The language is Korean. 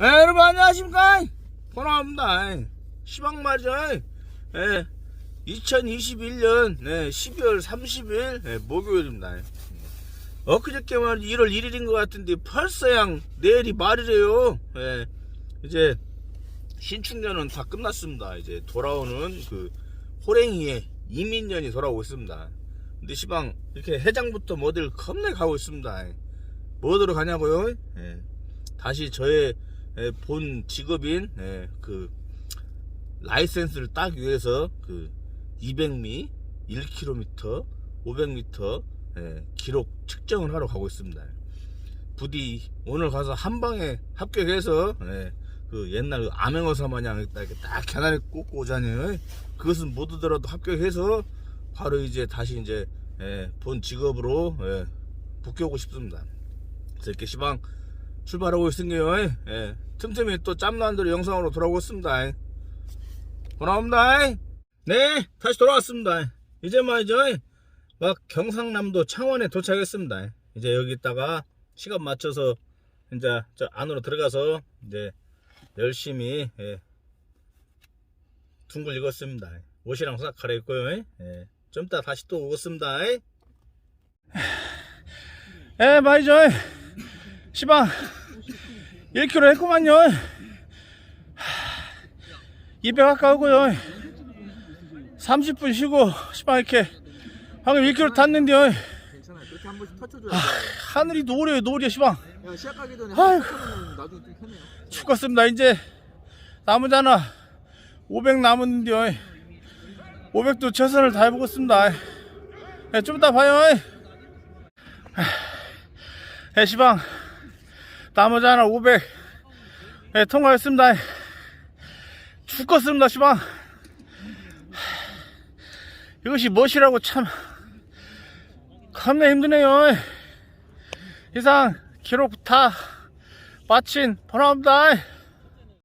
예, 여러분 안녕하십니까? 번호합니다. 시방 말이죠. 예, 2021년 네, 12월 30일 예, 목요일입니다. 엊그저께 말 1월 1일인 것 같은데 벌써 양 내일이 말이래요. 예, 이제 신축년은 다 끝났습니다. 이제 돌아오는 그 호랭이의 이민년이 돌아오고 있습니다. 근데 시방 이렇게 해장부터 뭐들 겁내 가고 있습니다. 뭐들어 가냐고요? 예. 다시 저의 예, 본 직업인 예, 그 라이센스를 따기 위해서 그 200미, 1km, 500m 예, 기록 측정을 하러 가고 있습니다. 부디 오늘 가서 한 방에 합격해서 예, 그 옛날 그 암행어사 마냥 이렇게 딱 계단에 꽂고 오자니 그것은 못 오더라도 합격해서 바로 이제 다시 이제 예, 본 직업으로 예, 복귀하고 싶습니다. 그래서 이렇게 시방 출발하고 있으니요. 예, 틈틈이 또 짬난 대로 영상으로 돌아오고 있습니다. 고맙습니다. 네, 다시 돌아왔습니다. 이제 말이죠. 막 경상남도 창원에 도착했습니다. 이제 여기다가 시간 맞춰서 이제 저 안으로 들어가서 이제 열심히 예, 둥글 익었습니다. 옷이랑 싹 갈아입고요. 예, 좀 이따 다시 또 오겠습니다. 예, 말이죠. 시방 1km 했구만요. 200 가까우고요. 30분 쉬고 시방 이렇게 방금 1km 탔는데요. 괜찮아. 그렇게 한 번씩 터쳐줘야 돼. 하늘이 노래요 노래 시방. 야, 시합 가기 전에 나중에 좀 편해요. 죽었습니다 이제. 남으잖아 500 남았는데요. 500도 최선을 다해보겠습니다. 예, 좀 이따 봐요. 예, 시방 남으잖아 500 예, 통과했습니다. 죽겠습니다 시방. 이것이 무엇이라고 참 겁나 힘드네요. 이상 기록 다 마친 보람합니다